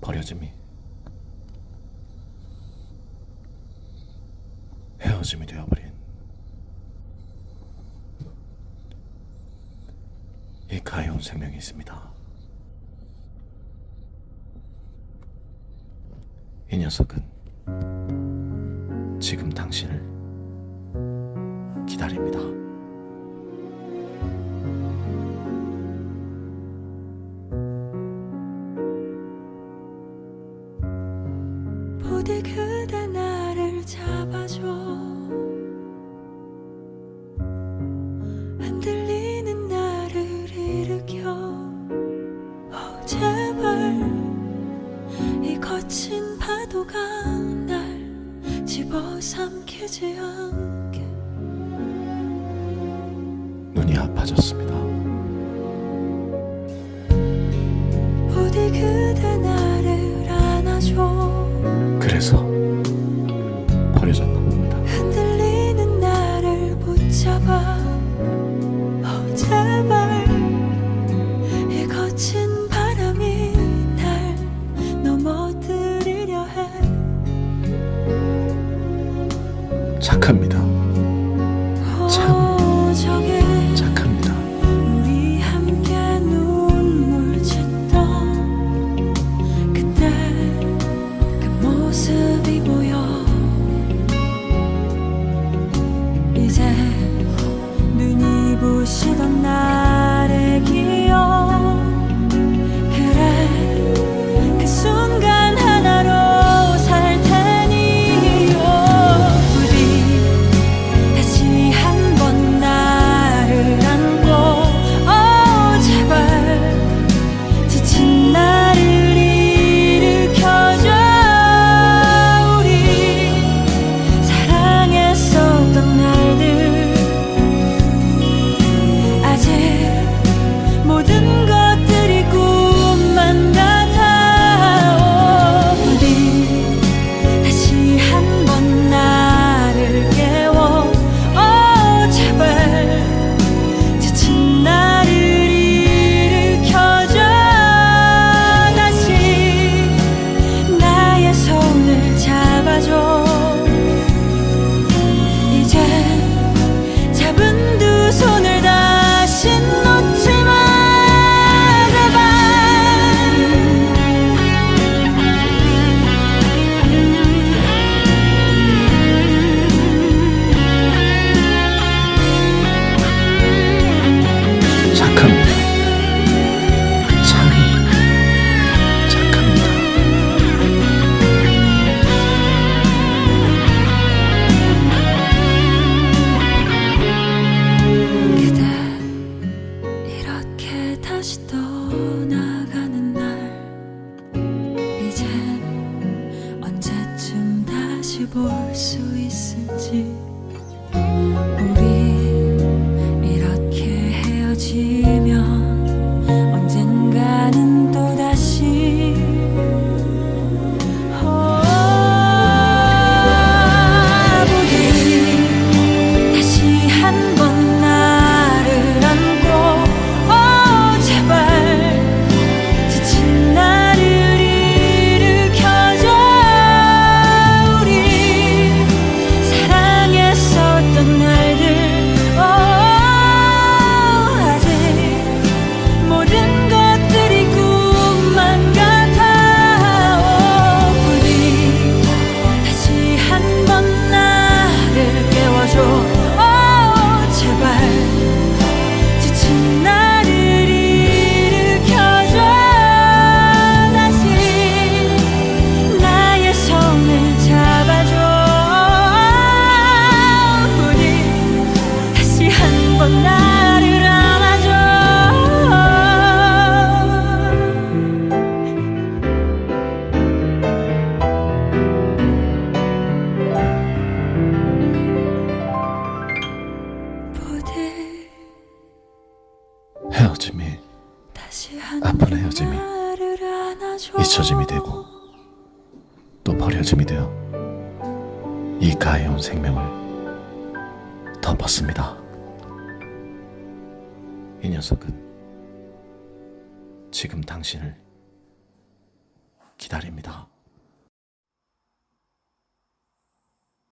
버려짐이 헤어짐이 되어버린 이 가여운 생명이 있습니다. 이 녀석은 지금 당신을 기다립니다. 부디 그대 나를 잡아줘? 흔들리는 나를 일으켜. 어, 제발. 이 거친 파도가 날 집어삼키지 않게. 눈이 아파졌습니다. 부디 그대 안아줘 그래서 버려졌나 봅니다. 흔들리는 나를 붙잡아 어, 제발 이 거친 바람이 날 넘어뜨리려 해 착합니다. 이렇 헤어짐이 아픈 번 헤어짐이 잊혀짐이 되고 또 버려짐이 되어 이 가해온 생명을 덮었습니다. 이 녀석은 지금 당신을 기다립니다.